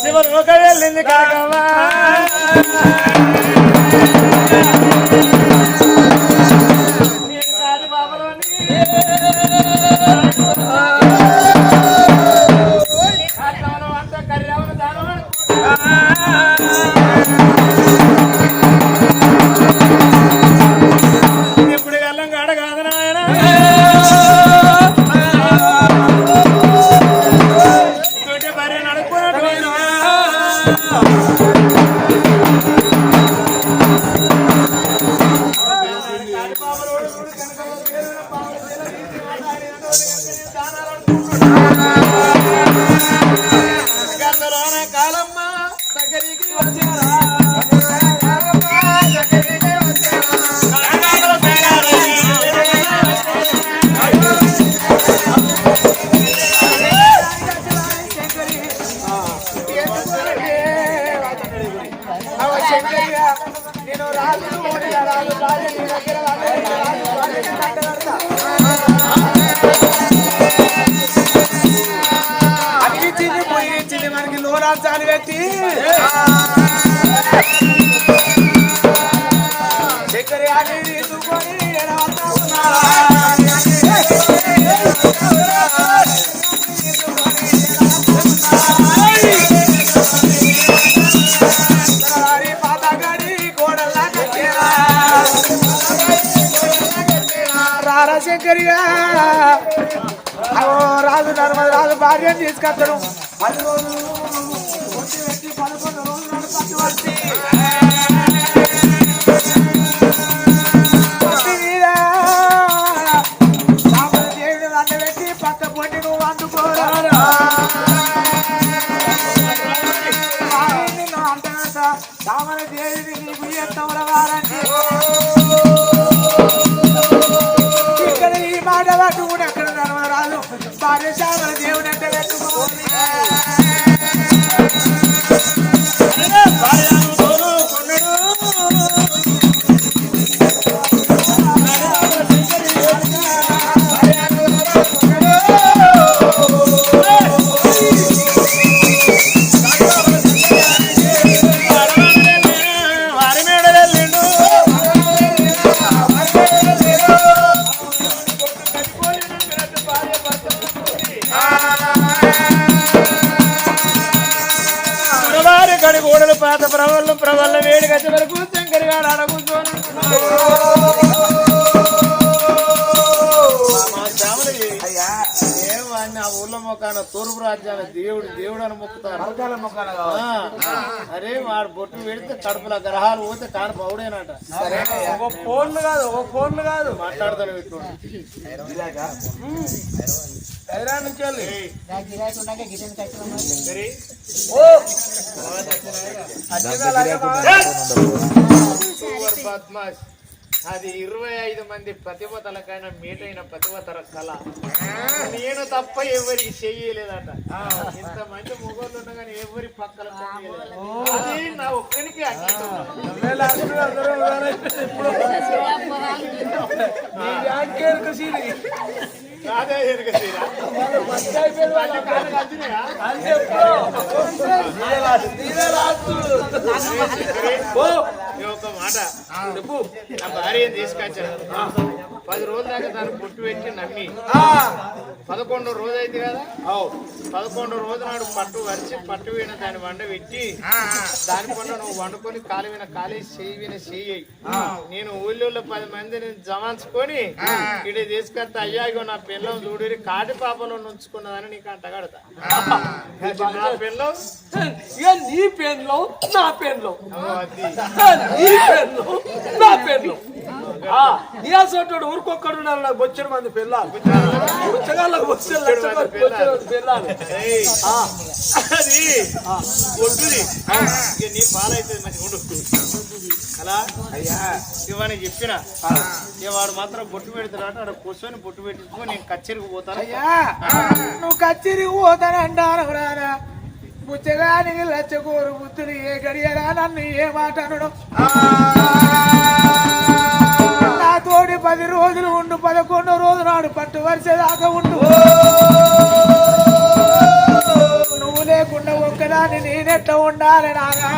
శివలోక వెళ్ళింది కాకమ్మా అవో రాజు నర్మద రాజు భార్యను తీసుకొస్తాడు. పది రోజులు అంటగట దేవిని నీకు ఇక్కడ ఈ మాట పట్టుకుని తర్వాత గోడలు పాత వేడి గచ్చ వరకు శంకర్ గారు అడగుతూ మొక్కాన తూర్పు రాజ్యాల దేవుడు దేవుడు అని మొక్కుతారు అరే వాడు బొట్టు పెడితే కడుపుల గ్రహాలు పోతే కాను పౌడేనట. ఒక ఫోన్లు కాదు ఒక ఫోన్లు కాదు. పెట్టుకోండి హైదరాబాద్ నుంచి వెళ్ళి. సూపర్ బద్మాష్. అది ఇరవై ఐదు మంది ప్రతిభతలకైనా మీటైన ప్రతిభతల కళ. నేను తప్ప ఎవరికి చెయ్యలేదట. ఇంత మంది మొగోళ్ళు ఉండగానే ఎవరి పక్కల. అది నా ఒక్కరికి అంకితం. ఒక్క మాట చెప్పు నా భార్యను తీసుకొచ్చాను పది రోజుల దాకా దాన్ని పుట్టు పెట్టి నమ్మి. పదకొండో రోజు అయితే కదా? పదకొండో రోజు నాడు పట్టు వరిచి పట్టు వీణ దాన్ని వండ పెట్టి దాని పండు నువ్వు వండుకొని కాలు విన కాలి చేయి విన చేయి నేను ఊళ్ళో పది మందిని జమాంచుకొని ఇటు తీసుకొస్తే అయ్యాగో నా పిల్లం చూడరి కాటి పాపలో నుంచుకున్నదని నీకు అంటగడతా నా పిల్లం? నీ పేర్లో నా నీ పేర్లో నా పేర్లో. ఆ, నీ అసోటోడు ఊరుకొక్కడు నాకు బొచ్చెడు మంది పిల్లలు. బుచ్చగాళ్ళకు బొచ్చెడు లక్ష మంది పిల్లలు. అది ఒడ్డుది. నీ పాలైతుంది మంచిగా ఉండు అలా? అయ్యా. ఇవని చెప్పిన. వాడు మాత్రం బొట్టు పెడతాడు ఆడ కూర్చొని బొట్టు పెట్టించుకో నేను కచ్చేరికి పోతాను. అయ్యా. నువ్వు కచ్చిరికి పోతానంటాను రారా బుచ్చగానికి లచ్చకూరు బుద్ధులు ఏ గడియరా నన్ను ఏ మాట అనడం? పది రోజులు ఉండు పదకొండో రోజు నాడు పట్టు వరుస దాకా ఉండు నువ్వు లేకుండా ఒక్కదాన్ని నేనెట్లా ఉండాలి నాగా?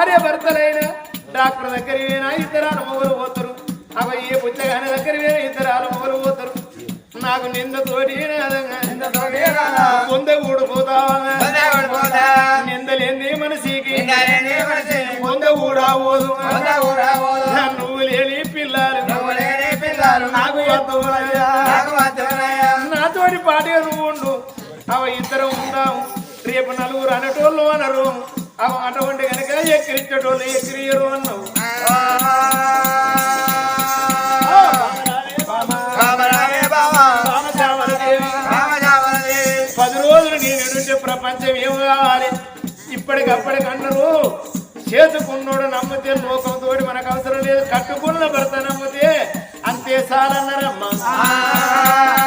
భార్య భర్తలైనా డాక్టర్ దగ్గర పోయినా ఇద్దరాలు మొగలు పోతారు. అవ ఏ పుచ్చగాని దగ్గర పోయినా ఇద్దరాలు మొగలు పోతారు. నాకు నింద తోటి పొంద ఊడిపోతావా నిందలేంది మనసికి పొంద. ఊడావోదు నువ్వు లేని పిల్లలు. నాకు. నాతోటి పాటిగా నువ్వు ఉండు. అవ ఇద్దరం ఉందాము. రేపు నలుగురు అనేటోళ్ళు అనరు. అటువంటి కనుక ఎక్కిరించేటోళ్ళు ఎక్కిరియరు అన్నావు. పది రోజులు నేను ప్రపంచం ఏం కావాలి? ఇప్పటికప్పటికన్నారు చేసుకున్నోడు నమ్మితే లోకంతో మనకు అవసరం లేదు. కట్టుకున్న భర్త నమ్మితే అంతే సాలన్నారమ్మా. ఇక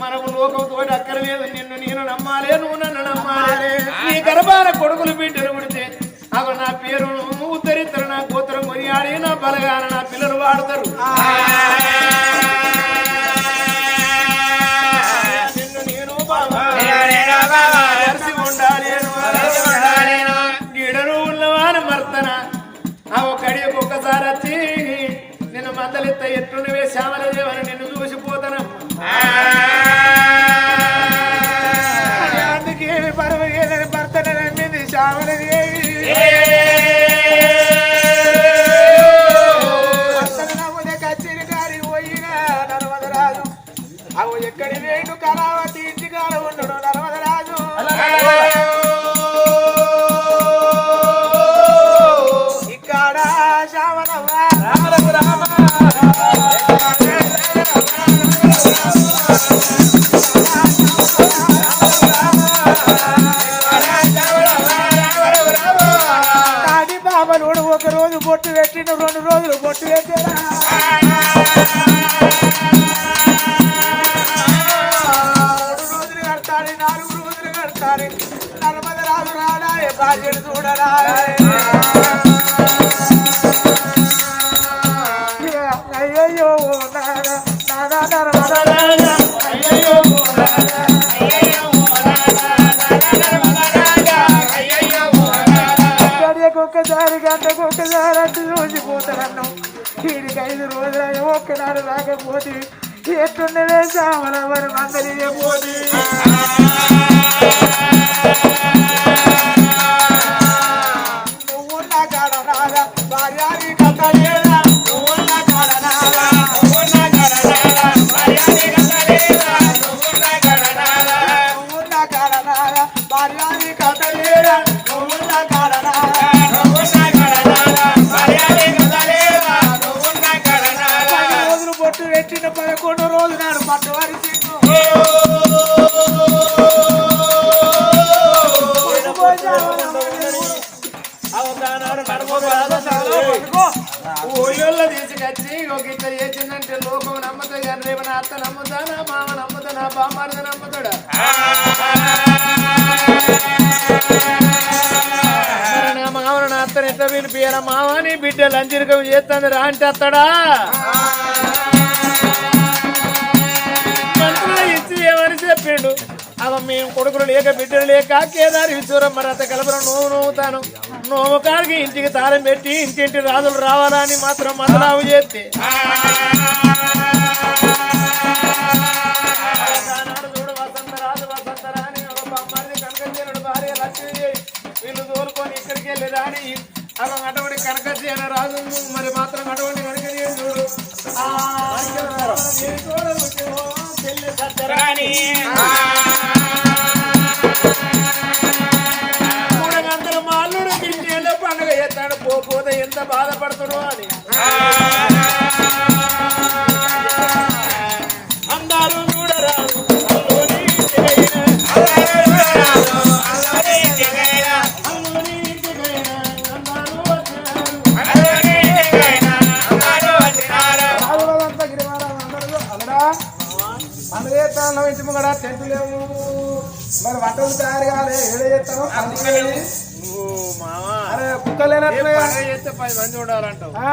మనకు లోకంతో అక్కర్లేదు నిన్ను నేను నమ్మాలే నువ్వు నన్ను నమ్మాలే. నీ గర్భాన కొడుకులు బిడ్డలు పుడితే అవి నా పేరు ఉత్తరిద్దరు నా కూతురు కొనియాడి నా బలగాన నా పిల్లలు వాడతారు. శ్యామలదేవని నిన్ను చూసిపోతాను ఎట్టుండే సామల మరి మందలి నా అత్త నమ్ముతా నా మామ నమ్ముతా నా బామ్మార్ద నమ్ముతాడా చేస్తాను ఎట్లా పిలిపియాల బిడ్డ లంచరికం చేస్తాను రా అంటే అత్తడా? మంత్రులు ఇచ్చి ఏమని చెప్పిండు? అవ మేము కొడుకులు లేక బిడ్డలు లేక కేదారి విశ్వరమ్మ రథ కలపరం నోవు నవ్వుతాను నోము కాడికి ఇంటికి తాళం పెట్టి ఇంటింటి రాజులు రావాలని మాత్రం మదలావు చేస్తే. ఇక్కడికి వెళ్ళి రాని అలా అటువంటి కనకజీన రాజు మరి మాత్రం అటువంటి కనకజీని చూడు చెల్లె సత్యరాణి. మూడు గంటల మాల్లుడు తింటేలో పండుగ చేస్తాడు. పోతే ఎంత బాధపడుతుడు అని.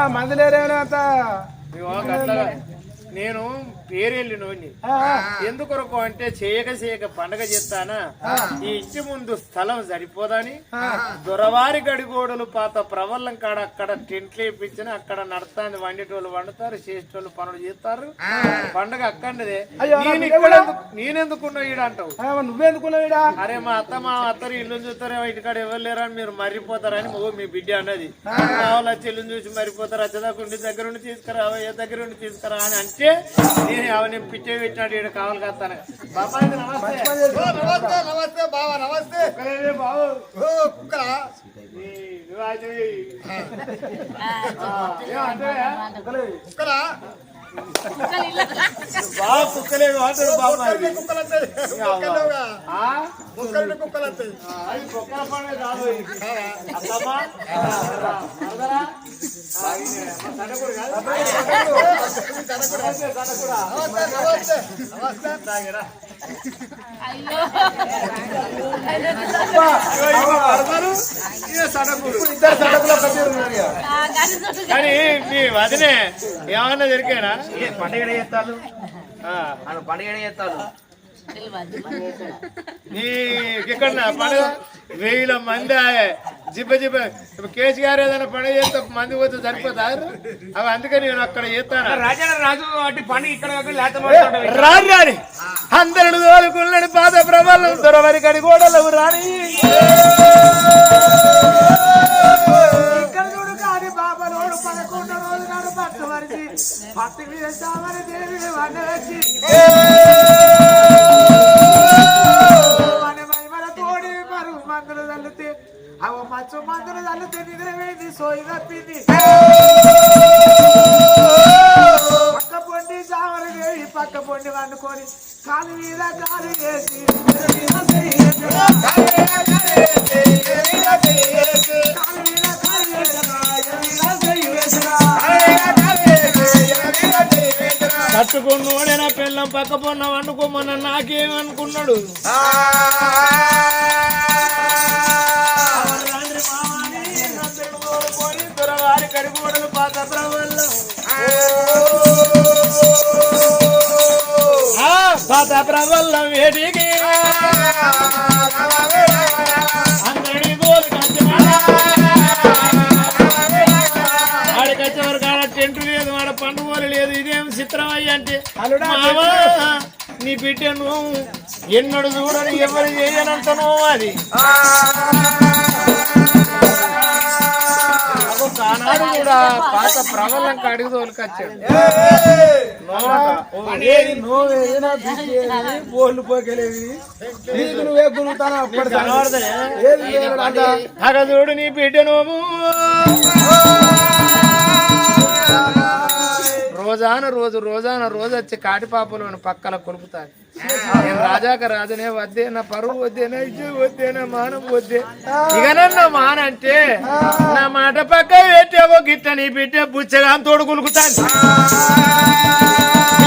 మంది నేను పేరెళ్ళి నోని ఆ, ఆ. ఎందుకొరకు అంటే చేయక చేయక పండగ చేస్తానా? ఈ ఇంటి ముందు స్థలం సరిపోదని దొరవారి గడిగోడలు పాత ప్రవల్లం కాడ అక్కడ టెంట్లు వేయించిన అక్కడ నడతాంది వండేటోళ్ళు వండుతారు చేసేటోళ్ళు పనులు చేస్తారు. పండగ అక్కడదే. నేనెందుకున్నా ఈడ అంటావు? నువ్వెందుకున్నావు అరే మా అత్త మా అత్తరు ఇల్లు చూస్తారేమో ఇంటికాడ ఎవరు లేరని మీరు మర్రిపోతారని ఓ మీ బిడ్డ అన్నది. కావాలి ఇల్లు చూసి మర్రిపోతారు? వచ్చేదాకుండి దగ్గర ఉండి తీసుకురా ఏ దగ్గర ఉండి తీసుకురా అని అంటే నేను అవన్నీ పిచ్చే పెట్టినాడు ఇక్కడ కావాలి బాబాయ్ నమస్తే. నమస్తే నమస్తే బావ నమస్తే. బాబు. ఓ కుక్కరా? కుక్కరా? బాగా కుక్కలేదు అంటాడు బాబాయ్ కుక్కలు కుక్కలు అది కుక్కల పండుగ కాదు కానీ మీ వదినే ఏమన్నా దొరికానా పండుగ చేస్తాను ఆ, ఆయన పండుగ చేస్తాను తెలియదు నీ ఇక్కడ పండుగ? వేల మంది. జిబ్బ జిబ్బ. ఇప్పుడు కేసీఆర్ ఏదైనా పండుగ చేస్తే మంది పోతే సరిపోతారు? అవి అందుకే నేను అక్కడ చేస్తాను. రాజా రాజు వాటి పండుగ ఇక్కడ రాని రాని. అందరుడు తోలుకున్నాడు పాత ప్రభలు దొరవరి కడి గోడలు రాని. పత్తి మీద చామని దేవిని వండవచ్చి మన తోడి మరుగు మందులు తల్లితే అవ మచ్చు మందులు తల్లితే నిద్ర సోయి తప్పింది పక్క పొండి చామని దేవి పక్క పొండి వండుకొని కాలు మీద కాలు వేసి కట్టుకున్నోడే నా పిల్లం పక్క పొన్న వండుకోమన్న నాకేమనుకున్నాడు గోడలు పాత ప్రభల్లో ఆ, ఇదేం చిత్రం అయ్యి అంటే అల్లుడా, మావా, నీ బిడ్డ నువ్వు ఎన్నడు చూడని ఎవరు చేయనంటనో అది. అగో కానాడు కూడా పాత ప్రబలం అడిగి తోలుకొచ్చాడు. నువ్వేదినా నీకు నువ్వే చూడు నీ బిడ్డ నువ్వు రోజాన రోజు రోజాన రోజు వచ్చి కాటి పాపలు పక్కల కొలుపుతాను నేను రాజాక రాజనే వద్దే నా పరువు వద్దే నా ఇజ్జు వద్దే నా మానం వద్దే? ఇకనన్నా మాన అంటే నా మాట పక్క పెట్టావో గిట్ట నీ బిడ్డ బుచ్చగా తోడు కులుకుతాను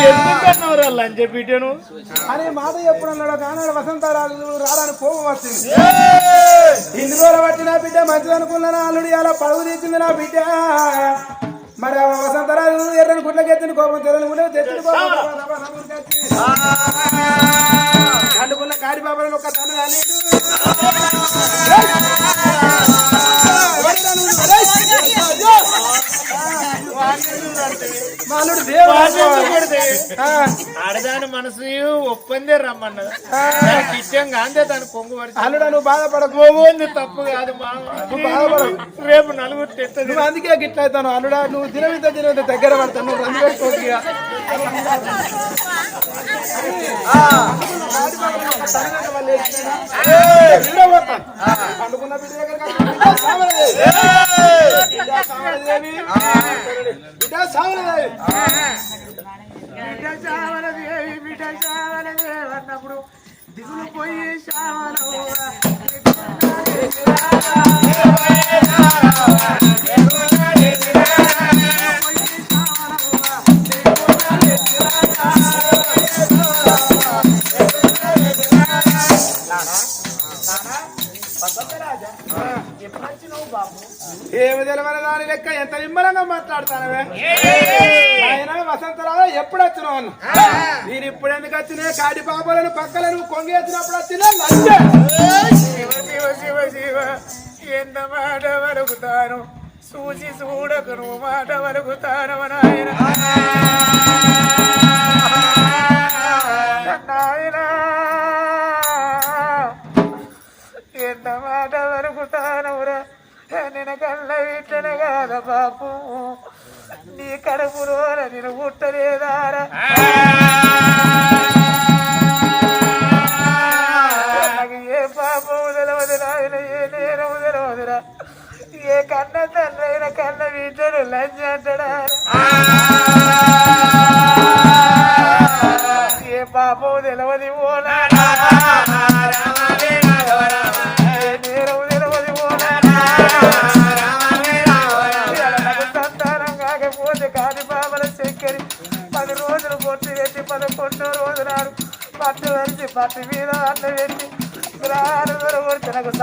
ఎందుకన్నావు లంచ బిడ్డను? అని మాట ఎప్పుడు అన్నాడు కానాడు వసంత రాడానికి కోపం వచ్చింది. రోజులు పట్టిన బిడ్డ తీస్తే మంచిది అనుకున్నాను అల్లుడు అలా పడుగు తీసింది నా బిడ్డ. మరి ఆ వసంతరాజు ఎర్రని గుడ్లకి ఎత్తిన కోపం తెరని కూడా తెచ్చిన కోపం. కాడి బాబాలను ఒక తను మాలుడు దేవుడు ఆడదాని మనసు ఒప్పందే రమ్మన్నది. ఇష్టంగా అంతే దాని కొంగు అల్లుడా నువ్వు బాధపడకు. పోయింది తప్పు కాదు మా బాధపడకు. రేపు నలుగురు నువ్వు అందుకే గిట్ల అవుతాను. అల్లుడా నువ్వు దినవిత దినవిత దగ్గర పడతాను నువ్వు రంగు పండుకున్న బిడ్డ దగ్గర బిడ్డ సావలదే బిడ్డ సావలదే బిడ్డ సావలదే అన్నప్పుడు దిగులు పోయి సావలవు ఏమి తెలవని దాని లెక్క ఎంత నిమ్మలంగా మాట్లాడతానవే? ఆయన వసంతరావు ఎప్పుడు వచ్చినావు అన్న? నేను ఇప్పుడు ఎందుకు వచ్చినా? కాడి పాపలను పక్కలను కొంగి వచ్చినప్పుడు వచ్చినా లంచే. శివ శివ శివ శివ ఎంత మాట వరుగుతాను చూసి చూడక నువ్వు మాట వరుగుతాను నాయన? నాయనా బాపు నీ కడుపులో నేను పుట్టలేదారా. నాకు ఏ పాపం తెలవదు నాయన ఏ నేరం తెలవదురా ఏ కన్న తండ్రి అయిన కన్న వీటను లంచ అంటాడా? ఏ పాపం తెలవది ఓనాడా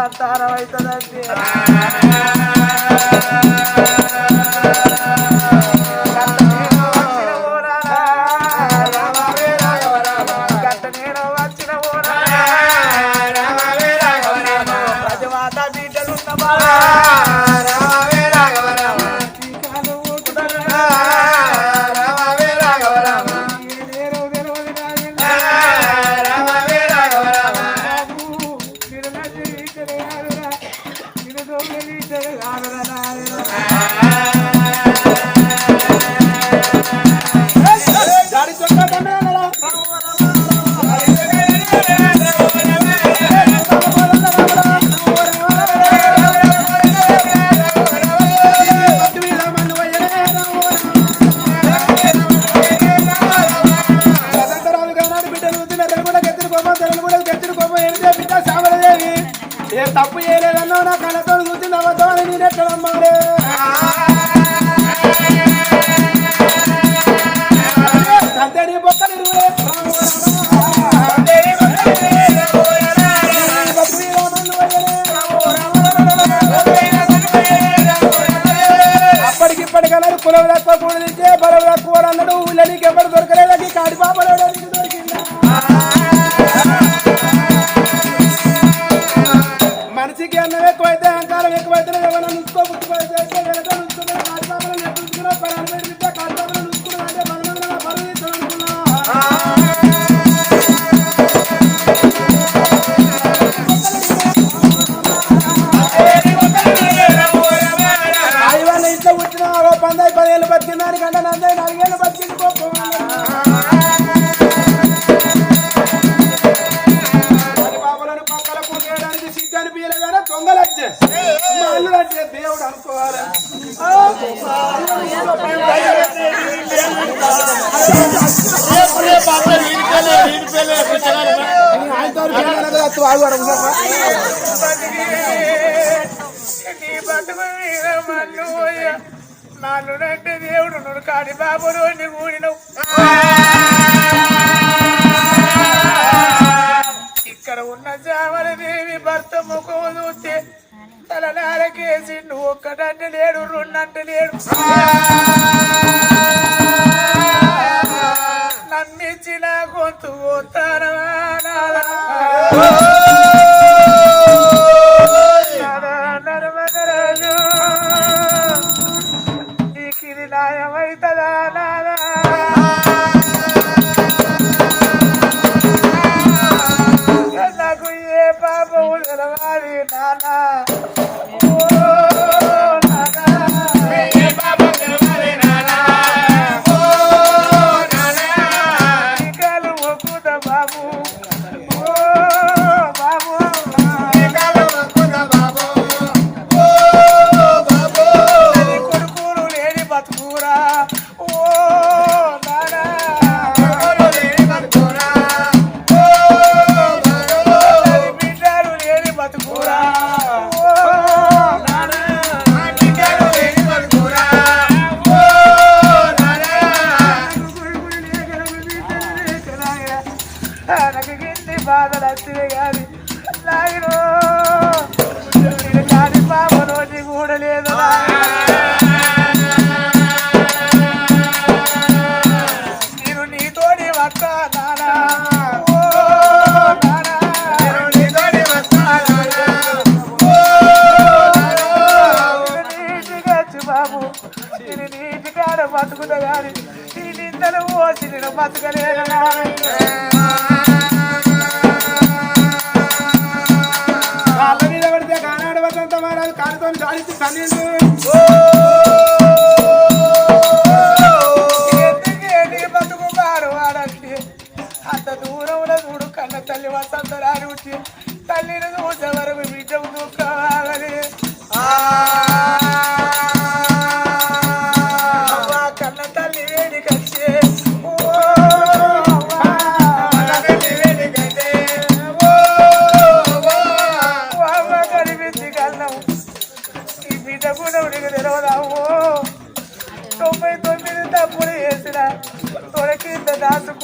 కొడితే అవుతుందండి. నీకు ఎవరు ఓ పందాయి పదేళ్ళు బతికిన దానికంటే నందాయి నాలుగేళ్ళు బతికింది గొప్ప వాడి పాపలను పక్కల కూర్చోడానికి సిగ్గు అనిపించలే కానీ దొంగలు వచ్చే మా అల్లుడు అంటే దేవుడు అనుకోవాలి ఆ, నాన్నుడంటే దేవుడు నుడు కాడి బాబులు కూడినవు ఇక్కడ ఉన్న చామల దేవి భర్త ముఖం చూస్తే తలనారకేసి నువ్వు ఒక్కడంటే లేడు రెండంటే లేడు. బతుకుతా కానీ ఈ నిందలు పోసి నేను బతకలేనా కాళ్ళ మీద పడితే కానాడవతంత మహారాజు కాలుతో దాడితే కన్నీళ్ళు pedaço